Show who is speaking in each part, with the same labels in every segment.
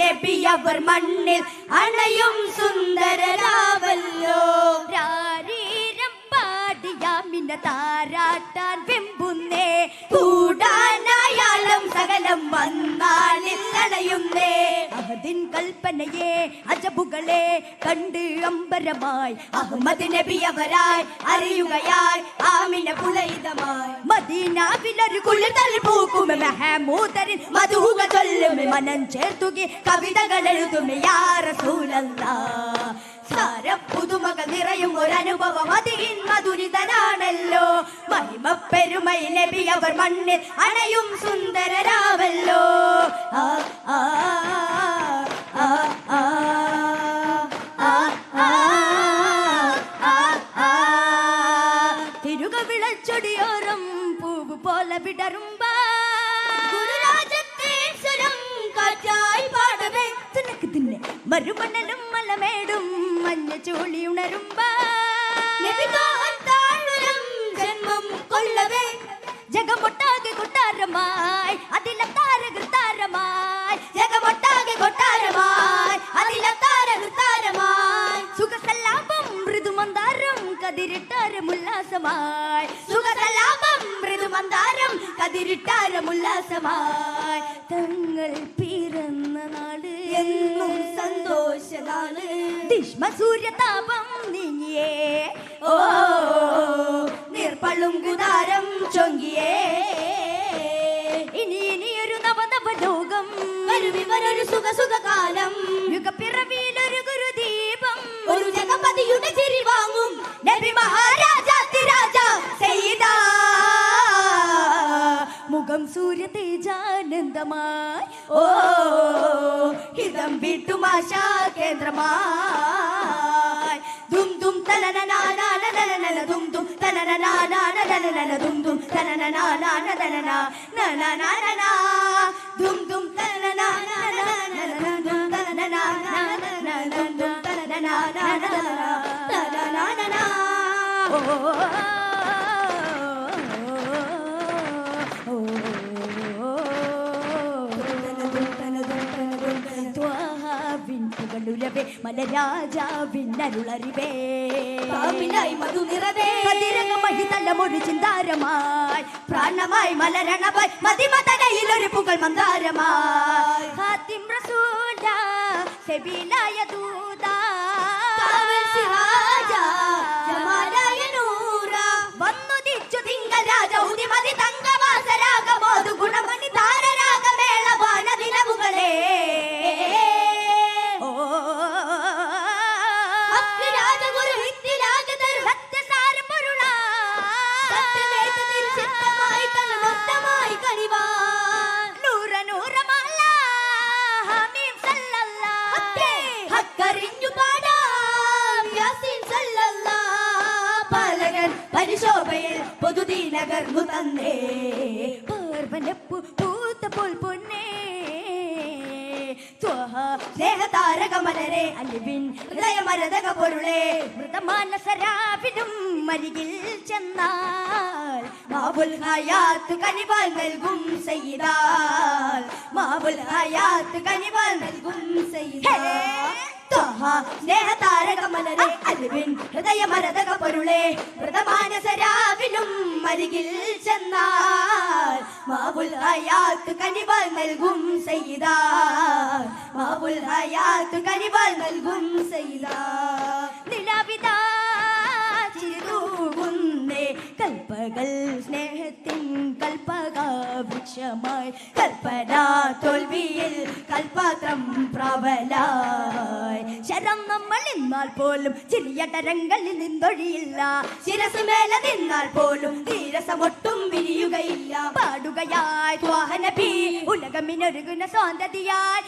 Speaker 1: നബി അവർ മണ്ണിൽ അണയും സുന്ദരരാവല്ലോ. രാരീരം പാടിയാമിന താരാട്ടാൻ കൽപ്പനയെ അജബുകളെ കണ്ട് അമ്പരമായി. അഹമ്മദ് നബി അവരായി അറിയുകയായി. ആമിന പുലയിതമായി മദീനാവിലൊരു കുളിതൽ പൂക്കും. മെഹമൂദരിൻ മധുക ചൊല്ലും മനം ചേർത്തുകി കവിതകൾ എഴുതും. യാ റസൂലല്ലാ സാര പുതുമകൾ നിറയും ഒരു അനുഭവം അതിൻ മധുരിതനാണല്ലോ. മഹിമ പെരുമൈ നബി അവർ മണ്ണിൽ അണയും സുന്ദരരാവല്ലോ ആ ആ. മരുമണലും മലമേടും മഞ്ഞ ചോളി ജന്മം കൊള്ളവേ ജഗമൊട്ടാകെ കൊട്ടാരമായി അതിലെ താരകൃ താരമായി. ജഗമൊട്ടാകെ കൊട്ടാരമായി അതിലെ താരകൃ താരമായി. സുഖസല്ലാപം മൃദുമന്ദാരം കതിരിട്ടാരം ഉല്ലാസമായി. സുഖസല്ലാപം മൃദുമന്ദാരം കതിരിട്ടാരം ഉല്ലാസമായി. തങ്ങൾ പിറന്ന നാട് എന്നും സന്തോഷനാണ് ദിഷ്മ സൂര്യതാപം നീങ്ങിയേ. ഓ നീർപ്പള്ളും കുതാരം ചൊങ്കിയേ. ഇനി ഇനിയൊരു നവനവ ലോകം വരുവിവരൊരു സുഖ സുഖകാലം യുഗപ്പിറവിയിലൊരു ഗുരുദീപം. ഒരു ജഗപതിയുടെ ചിരി വാങ്ങും. നബി മഹാരാജാതിരാജ സയ്യിദ മുഖം സൂര്യ തേജാനന്ദമായി ഓ ഹിതം വിട്ടുമാശാ കേന്ദ്രമായി. ദും ദും തനനനാനാനനനന ദും ദും തനനനാനാനനനന ദും ദും തനനനാനാനനന നനനനന ദും ദും തനനനാനാനനന ദും തനനനാനാനനന ദും തനനനാനാനനന തനനനാനന ഓ അരുളറിവേ പാമ്പിനായി മധു നിറവേ. മഹിതലമൊരു ചിന്താരമായി. പ്രാണമായി മലരണമായി. മതിമതനയിൽ ഒരു പുകൾ മന്ദാരമായി. ഹാത്തിം റസൂല സെബീലായ ദൂതാ. വന്നുദിച്ചു പൊതുദീനകർന്നു തന്നേ. പാർവനപ്പു പോൽ പൊന്നേ. സ്നേഹതാരകമലരെ അലിവിൻ ഹൃദയമരതക പൊരുളെ. മൃതമാനസരാവിനും മരികിൽ ചെന്നാൽ കനിവാൽ നൽകും സയ്യിദാൽ. മാവുൽ ഹയാത്ത് കനിവാൽ നൽകും സയ്യിദാൽ. സ്നേഹതാരകമലരെ അലിവിൻ ഹൃദയമരതക പൊരുളെ മൃതമാനസരാവിനും മരികിൽ ചെന്നാൽ മാവുൽ ഹയാത്ത് കനിവാൽ നൽകും സയ്യിദാ. മാവുൽ ഹയാത്ത് കനിവാൽ നൽകും സയ്യിദാ. കൽപ്പകൾ സ്നേഹത്തിൻ കൽപ്പക വൃക്ഷമായി കൽപ്പന തോൽവിയിൽ കൽപാത്രം പ്രബലായി ശരം നമ്മൾ നിന്നാൽ പോലും ചെറിയ തരങ്ങളിൽ നിന്നൊഴിയില്ല. ശിരസ് മേലെ നിന്നാൽ പോലും നീരസമൊട്ടും വിരിയുകയില്ല. പാടുകയായി വാഹന പീ ഉലകമിനൊരുകുന്ന സ്വാതന്ത്ര്യായി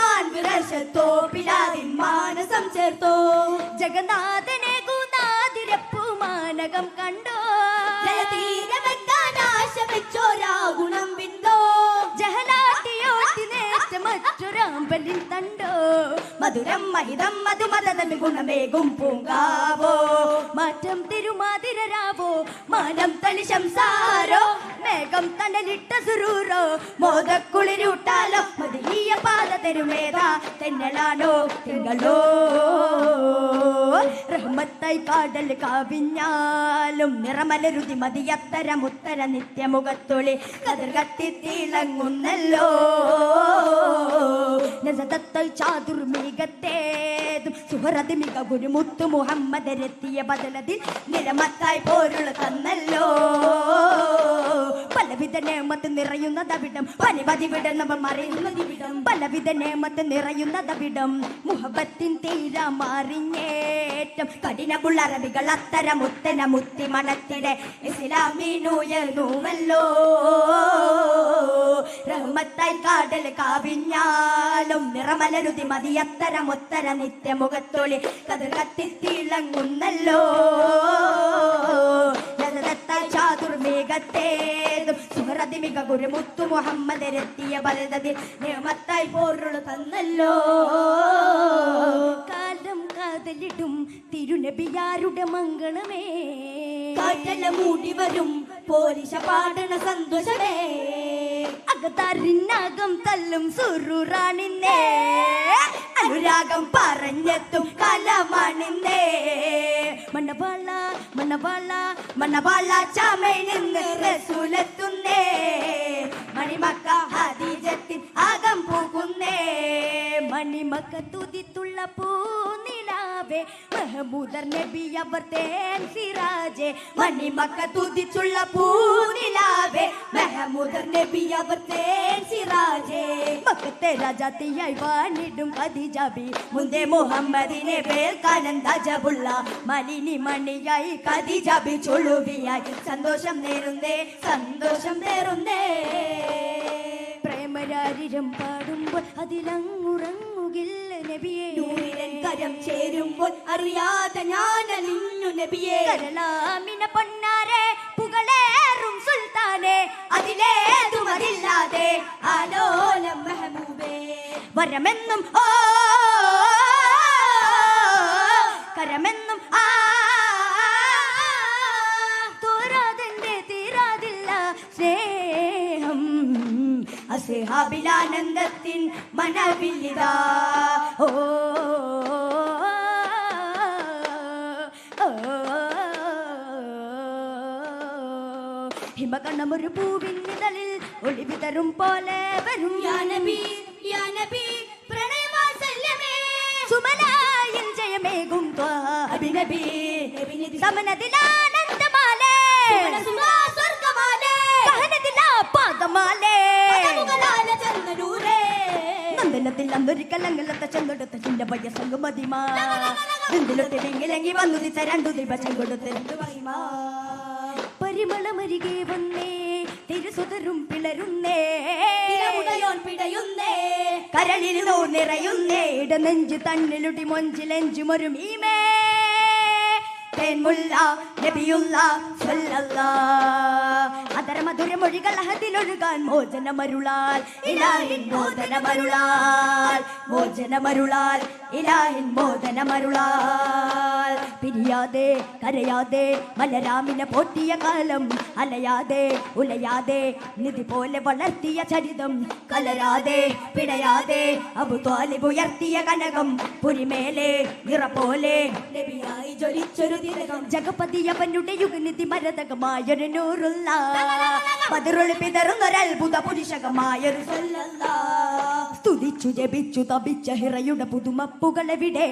Speaker 1: മതിമാൻ വിരശത്തോ പിലാതിൻ മാനസം ചേർത്തോ. ജഗന്നാഥനെ ഗുനാതിരപ്പു മാനകം കണ്ടോ. ജലതീരമെത്താൻ ആശ വെച്ചോരാ ഗുണം വിന്തോ. ജഹലാട്ടിയോട്ടി നേറ്റം മറ്റൊരാമ്പലിൻ തണ്ടോ. മധുരം മഹിതം മധുമതം ഗുണമേകും പൂങ്കാവോ. മാറ്റം തിരുമാതിരരാവോ. മാനം തളി ശംസാരോ മേഘം തണലിട്ട സുരൂരോ മോദക്കുളിരൂട്ടാലോ. തരുമേതാ തെന്നലാണോ തിങ്കളോ റഹ്മത്തായി കാടൽ കാവിഞ്ഞാലും നിറമലരുതി മതിയത്തരം ഉത്തര നിത്യമുഖത്തൊളി കതിർ കത്തി തിളങ്ങുന്നല്ലോ. നസതത്തൽ ചാതുർമികത്തേതും സുഹറത് മിക ഗുരുമുത്തു മുഹമ്മദരെത്തിയ ബദലതിൽ നിലമത്തായി പോരുൾ തന്നല്ലോ. പലവിധ നേമത്ത് നിറയുന്നതവിടം പനിപതി വിടം മറിയുന്നതിവിടം. പലവിധ നേമത്ത് നിറയുന്നതവിടം മുഹബത്തിൻ തീര മാറിഞ്ഞേറ്റം കഠിനമുള്ള അറബികൾ അത്തരം മുത്തന മുത്തി മണത്തിടെ ഇസ്ലാമിനുയർന്നുവല്ലോ റഹ്മത്തായി കാടൽ കാവിഞ്ഞാലും നിറമലരുതി മതിയത്തരം ഉത്തര നിത്യമുഖത്തൊളി കതിർ കത്തിത്തിളങ്ങുന്നല്ലോ ചാതുർമേഘത്തേതും സുഹൃതിമിക ഗുരുമുത്തു മുഹമ്മദരെത്തിയ ബലതതിൽ നിയമത്തായി പോരുളു തന്നല്ലോ. കാതലിടും തിരുനബിയാരുടെ മംഗളമേ. കാറ്റല മൂടി വരും പോലിശ പാടണ സന്തോഷമേ. അകതറിനകം തല്ലും സുറുറാണിന്നേ. അനുരാഗം പറഞ്ഞെത്തും കലമാണിന്നേ. മണ്ണപാള മണ്ണപാള മണ്ണപാള ചമയിൽ നിന്ന് റസൂലെത്തുന്നേ. മണിമക്ക ഹദീജത്തിൻ ആകം പോകുന്നേ. മണിമക്ക തുതിത്തുള്ള പൂനിലാവേ. മെഹബൂദർ നബി അവർ തേൻ സിറാജെ. മണിമക്ക തുതിച്ചുള്ള പൂനിലാവേ. മെഹബൂദർ നബി അവർ തേൻ സിറാജെ. മക്കത്തെ രാജാത്തിയായി വാണിടും ഖദീജബി. മുന്തേ മുഹമ്മദിനെ പേർക്കാനൻ ജബുള്ള മലിനി മണിയായി ഖദീജബി ചുളുവിയായി. സന്തോഷം നേരുന്നേ സന്തോഷം നേരുന്നേ. പ്രേമരാരിരം പാടുമ്പോൾ അതിലങ്ങുറങ്ങുകില്ല നബിയെ.
Speaker 2: നൂറിലൻ കരം ചേരുമ്പോൾ അറിയാതെ ഞാൻ അലിഞ്ഞു നബിയെ.
Speaker 1: കരളാമിന പൊന്നാരെ പുകളേറും സുൽത്താനെ.
Speaker 2: അതിലേതുമതില്ലാതെ ആലോലം മെഹബൂബേ
Speaker 1: വരമെന്നും ഓ കരമെന്നും ആ
Speaker 2: അസ്ഹാബിലാനന്ദത്തിൻ മനവില്ലിതാ
Speaker 1: ഓ ഹിമകണ്ണമൊരു പൂവിൻ നിഴലിൽ ഒളിവിതരും പോലെ വരും.
Speaker 2: യാനബി യാനബി പ്രണയവാസല്യമേ
Speaker 1: സുമലായൻ ജയമേകും
Speaker 2: അഭിനബി നബി നബി
Speaker 1: സമനദിലാനന്ദമാലേ
Speaker 2: സുമനസുമാ സ്വർഗമാലേ.
Speaker 1: സഹനദിലാ പാദമാലേ നന്ദനത്തിൽ അന്നൊരിക്കൽ അങ്ങലത്തെ ചെന്നൊടുത്ത ചിന്റെ പയ്യ സംഗമതിമാ. എന്തിലൊത്തിലെങ്കിലെങ്കി വന്നു ദിച്ച രണ്ടു ദിവസം കൊടുത്തു പരിമളമരികെ വന്നേ തിരുസുതരും പിളരുന്നേ.
Speaker 2: പിടയുന്നേ.
Speaker 1: കരളിൽ നോ നിറയുന്നേ. ഇടനെഞ്ചു തണ്ണിലുടി മൊഞ്ചിലെഞ്ചുമൊരു മീമേ. തേൻമുല്ല നബിയുള്ള അതരമധുര അതര മധുര മൊഴികൾ അഹദിലൊഴുകാൻ മോചനമരുളാൽ ഇലാഹിൻ മോചനമരുളാൽ മോചനമരുളാൽ ഇലാഹിൻ മോചനമരുളാൽ. പിരിയാതെ കരയാതെ മലരാമിനെ പോറ്റിയ കാലം അലയാതെ ഉലയാതെ നിധി പോലെ വളർത്തിയ ചരിതം കലരാതെ പിടയാതെ അബു ത്വാലിബ് ഉയർത്തിയ കനകം പുരിമേലെ നിറ പോലെ
Speaker 2: നബിയായി ജ്വലിച്ചൊരു തിലകം
Speaker 1: ജഗപതി അവനുടെ യുഗനിധി മരതകമായൊരു നൂറുള്ള. പതിറൊളി പിതറുന്നൊരത്ഭുത പുരുഷകമായൊരു
Speaker 2: സല്ലല്ലാ.
Speaker 1: സ്തുതിച്ചു ജപിച്ചു തപിച്ച ഹിറയുടെ പുതുമപ്പുകളെവിടെ?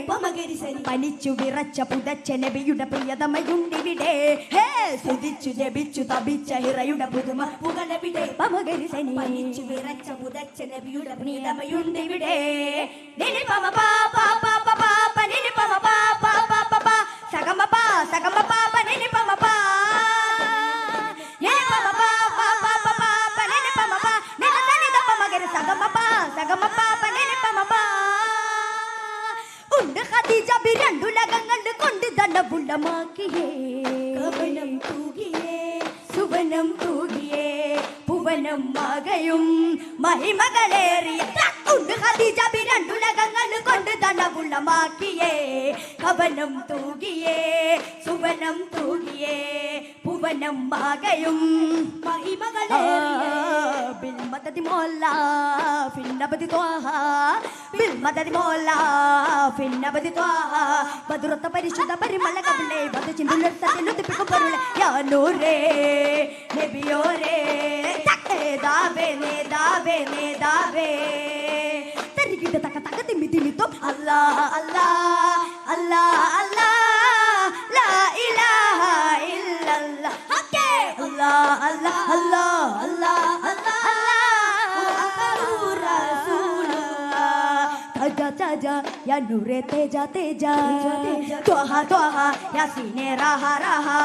Speaker 1: പനിച്ചു വിറച്ച പുതച്ച നബിയുടെ പ്രിയതമയുണ്ടിവിടെ? ഹേ സ്തുതിച്ചു ജപിച്ചു തപിച്ച ഹിറയുടെ
Speaker 2: പുതുമപ്പുകളെവിടെ?
Speaker 1: പമകരിസനി
Speaker 2: പനിച്ചു വിറച്ച പുതച്ച നബിയുടെ
Speaker 1: പ്രിയതമയുണ്ടിവിടെ? പമ പാ പ കവളപുളമാക്കിയേ
Speaker 2: കവനം തൂകിയേ.
Speaker 1: സുവനം തൂകിയേ. പുവനം മകയും മഹിമകളേറിയ ഉണ്ട് ഹദീജബി രണ്ടുലകങ്ങൾ കൊണ്ട് തണപുളമാക്കിയേ കവനം തൂകിയേ. സുവനം തൂകിയേ. പുവനം മകയും
Speaker 2: മഹിമകളേറിയ.
Speaker 1: ബിൽ മതതി മോല്ലാ. الأبد طه بالمدد مولا في النبد طه بدرة పరిశుద్ధ పరిమళ కబులే బదు చిందులు తల్లు తిప్పికు పరులే యా నూరే నెబియోరే దాబే నే దాబే నే దాబే తరిగిద తక తక తిమ్మి తిమ్మితో అల్లా అల్లా అల్లా అల్లా లా ఇలాహ ఇల్లల్లా ఓకే అల్లా అల్లా అల్లా ताज़ा या नूरे तेजा तेजा तोहा तोहा या सीने रहा रहा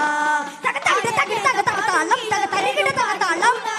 Speaker 1: तक तक तक तक तक तालम तक तक तक तालम